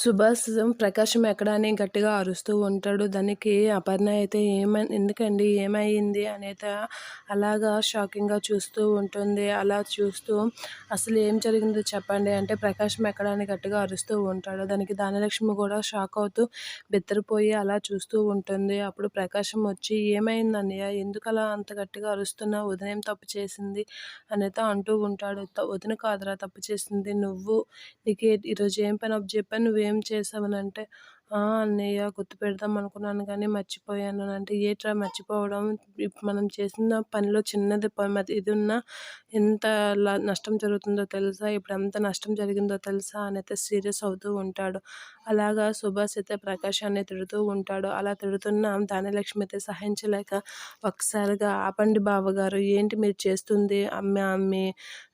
సుభాష్ ప్రకాశం ఎక్కడ అని గట్టిగా అరుస్తూ ఉంటాడు. దానికి అపర్ణ అయితే ఏమై ఎందుకండి ఏమైంది అనేది అలాగా షాకింగ్గా చూస్తూ ఉంటుంది. అలా చూస్తూ అసలు ఏం జరిగిందో చెప్పండి అంటే ప్రకాశం ఎక్కడ అని గట్టిగా అరుస్తూ ఉంటాడు. దానికి ధనలక్ష్మి కూడా షాక్ అవుతూ బెత్తరిపోయి అలా చూస్తూ ఉంటుంది. అప్పుడు ప్రకాశం వచ్చి ఏమైంది అన్నయ్య? ఎందుకు అలా అంత గట్టిగా అరుస్తున్నా? ఉదయం తప్పు చేసింది? అనేది అంటూ ఉంటాడు. వదిన కాదురా తప్పు చేసింది. నువ్వు నీకు ఈరోజు ఏం పని అప్పు చెప్పాను నువ్వేం ఏం అంటే అన్నయ్య గుర్తు పెడదాం అనుకున్నాను కానీ మర్చిపోయాను. అంటే ఏట్రా మర్చిపోవడం? మనం చేసిన పనిలో చిన్నది ఇది ఉన్నా ఎంత నష్టం జరుగుతుందో తెలుసా? ఇప్పుడు ఎంత నష్టం జరిగిందో తెలుసా? అని అయితే సీరియస్ అవుతూ ఉంటాడు. అలాగా సుభాష్ అయితే ప్రకాశాన్ని తిడుతూ ఉంటాడు. అలా తిడుతున్న ధాన్యలక్ష్మి అయితే సహించలేక ఒకసారిగా ఆపండి బావగారు ఏంటి మీరు చేస్తుంది? అమ్మ అమ్మి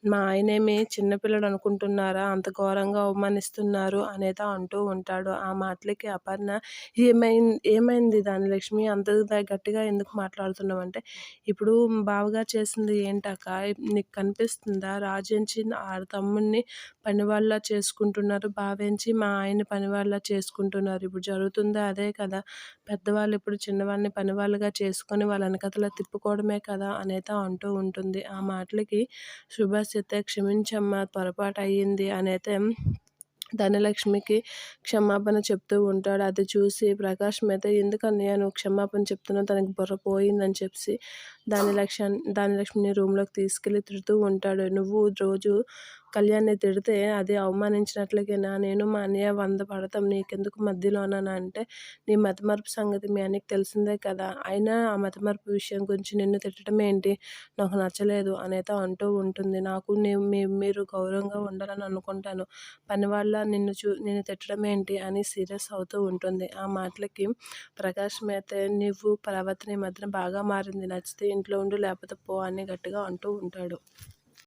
మా ఆయనేమి చిన్నపిల్లడు అనుకుంటున్నారా? అంత ఘోరంగా అవమానిస్తున్నారు అనేది అంటూ ఉంటాడు. ఆ మాటలకి చెప్పి అపర్ణ. ఏమైంది ఏమైంది దాని లక్ష్మి అంత గట్టిగా ఎందుకు మాట్లాడుతున్నావు? అంటే ఇప్పుడు బావగా చేసింది ఏంటక్క? నీకు కనిపిస్తుందా? రాజేంచి ఆ తమ్ముడిని పనివాళ్ళ చేసుకుంటున్నారు. భావించి మా ఆయన పనివాళ్ళ చేసుకుంటున్నారు. ఇప్పుడు జరుగుతుందా అదే కదా? పెద్దవాళ్ళు ఇప్పుడు చిన్నవాళ్ళని పనివాళ్ళుగా చేసుకొని వాళ్ళ వెనకతలా తిప్పుకోవడమే కదా? అనేది అంటూ ఉంటుంది. ఆ మాటలకి సుభాష్ అయితే క్షమించమ్మా పొరపాటు అయ్యింది అనేది ధనలక్ష్మికి క్షమాపణ చెప్తూ ఉంటాడు. అది చూసి ప్రకాష్ అయితే ఎందుకన్నయ్య నువ్వు క్షమాపణ చెప్తున్నావు? తనకి బుర్ర పోయిందని చెప్పి దాని లక్ష్య దాని లక్ష్మిని రూమ్లోకి తీసుకెళ్ళి తిడుతూ ఉంటాడు. నువ్వు రోజు కళ్యాణ్ని తిడితే అది అవమానించినట్లుగేనా? నేను మా అన్నయ్య వంద పడతాం నీకెందుకు మధ్యలోనా అంటే నీ మతమరుపు సంగతి మీ అన్నకి తెలిసిందే కదా. అయినా ఆ మతమరుపు విషయం గురించి నిన్ను తిట్టడం ఏంటి? నాకు నచ్చలేదు అనేత అంటూ ఉంటుంది. నాకు మీరు గౌరవంగా ఉండాలని అనుకుంటాను. పని వాళ్ళ నిన్ను చూ నిన్ను తిట్టడం ఏంటి అని సీరియస్ అవుతూ ఉంటుంది. ఆ మాటలకి ప్రకాష్ అయితే నువ్వు ప్రవర్తన మధ్యన బాగా మారింది. నచ్చితే ఇంట్లో ఉండు లేకపోతే పో అని గట్టిగా అంటూ ఉంటాడు.